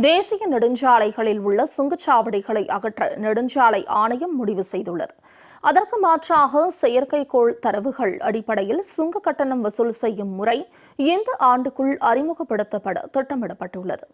தேசிய நெடுஞ்சாலைகளில் உள்ள சுங்கச்சாவடிகளை அகற்ற நெடுஞ்சாலை ஆணையம் முடிவு செய்துள்ளது. அதற்கு மாற்றாக செயற்கைக்கோள் தரவுகள் அடிப்படையில் சுங்க கட்டணம் வசூல் செய்யும் முறை இந்த ஆண்டுக்குள் அறிமுகப்படுத்தப்பட திட்டமிடப்பட்டுள்ளது.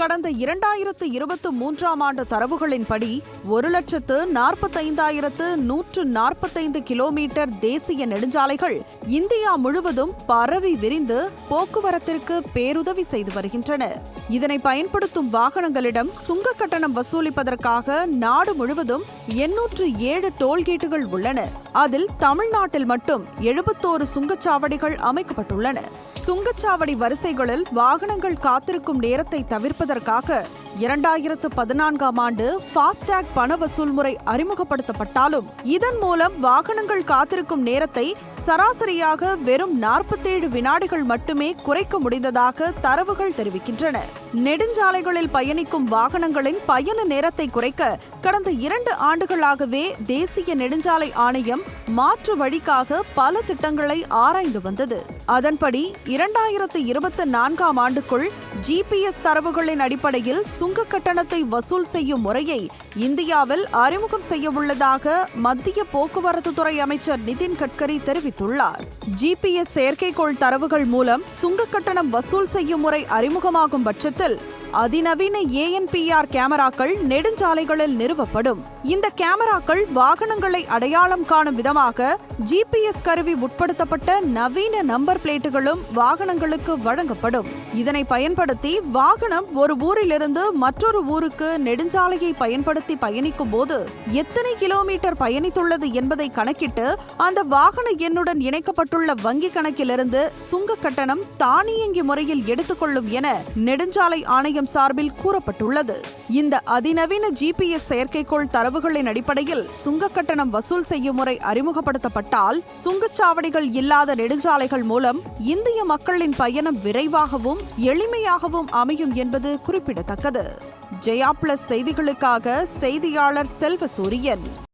கடந்த இரண்டாயிரத்து இருபத்து மூன்றாம் ஆண்டு தரவுகளின்படி ஒரு லட்சத்து நாற்பத்தைந்தாயிரத்து நூற்று நாற்பத்தைந்து கிலோமீட்டர் தேசிய நெடுஞ்சாலைகள் இந்தியா முழுவதும் பரவி விரிந்து போக்குவரத்திற்கு பேருதவி செய்து வருகின்றன. இதனை பயன்படுத்தும் வாகனங்களிடம் சுங்க கட்டணம் வசூலிப்பதற்காக நாடு முழுவதும் எண்ணூற்று ஏழு டோல்கேட்டுகள் உள்ளன. அதில் தமிழ்நாட்டில் மட்டும் எழுபத்தோரு சுங்கச்சாவடிகள் அமைக்கப்பட்டுள்ளன. சுங்கச்சாவடி வரிசைகளில் வாகனங்கள் காத்திருக்கும் நேரத்தை தவிர்ப்பது தவிர்ப்பதற்காக இரண்டாயிரத்து பதினான்காம் ஆண்டு ஃபாஸ்டேக் பண வசூல் முறை அறிமுகப்படுத்தப்பட்டாலும் இதன் மூலம் வாகனங்கள் காத்திருக்கும் நேரத்தை சராசரியாக வெறும் நாற்பத்தேழு வினாடிகள் மட்டுமே குறைக்க முடிந்ததாக தரவுகள் தெரிவிக்கின்றன. நெடுஞ்சாலைகளில் பயணிக்கும் வாகனங்களின் பயண நேரத்தை குறைக்க கடந்த இரண்டு ஆண்டுகளாகவே தேசிய நெடுஞ்சாலை ஆணையம் மாற்று வழிக்காக பல திட்டங்களை ஆராய்ந்து வந்தது. அதன்படி இரண்டாயிரத்து இருபத்தி நான்காம் ஆண்டுக்குள் ஜிபிஎஸ் தரவுகளின் அடிப்படையில் சுங்க கட்டணத்தை வசூல் செய்யும் முறையை இந்தியாவில் அறிமுகம் செய்ய உள்ளதாக மத்திய போக்குவரத்து துறை அமைச்சர் நிதின் கட்கரி தெரிவித்துள்ளார். ஜிபிஎஸ் செயற்கைக்கோள் தரவுகள் மூலம் சுங்க கட்டணம் வசூல் செய்யும் முறை அறிமுகமாகும் பட்சத்தில் அதிநவீன ஏஎன்பிஆர் கேமராக்கள் நெடுஞ்சாலைகளில் நிறுவப்படும். இந்த கேமராக்கள் வாகனங்களை அடையாளம் காணும் விதமாக ஜிபிஎஸ் கருவி உட்படுத்தப்பட்ட நவீன நம்பர் பிளேட்டுகளும் வாகனங்களுக்கு வழங்கப்படும். இதனை பயன்படுத்தி வாகனம் ஒரு ஊரிலிருந்து மற்றொரு ஊருக்கு நெடுஞ்சாலையை பயன்படுத்தி பயணிக்கும் போது எத்தனை கிலோமீட்டர் பயணித்துள்ளது என்பதை கணக்கிட்டு அந்த வாகன எண்ணுடன் இணைக்கப்பட்டுள்ள வங்கி கணக்கிலிருந்து சுங்க கட்டணம் தானியங்கி முறையில் எடுத்துக்கொள்ளும் என நெடுஞ்சாலை ஆணையம் சார்பில் கூறப்பட்டுள்ளது. இந்த அதிநவீன ஜிபிஎஸ் செயற்கைக்கோள் தரவுகளின் அடிப்படையில் சுங்க கட்டணம் வசூல் செய்யும் முறை அறிமுகப்படுத்தப்பட்டால் சுங்கச்சாவடிகள் இல்லாத நெடுஞ்சாலைகள் மூலம் இந்திய மக்களின் பயணம் விரைவாகவும் எளிமையாகவும் அமையும் என்பது குறிப்பிடத்தக்கது. ஜெயா பிளஸ் செய்திகளுக்காக செய்தியாளர் செல்வசூரியன்.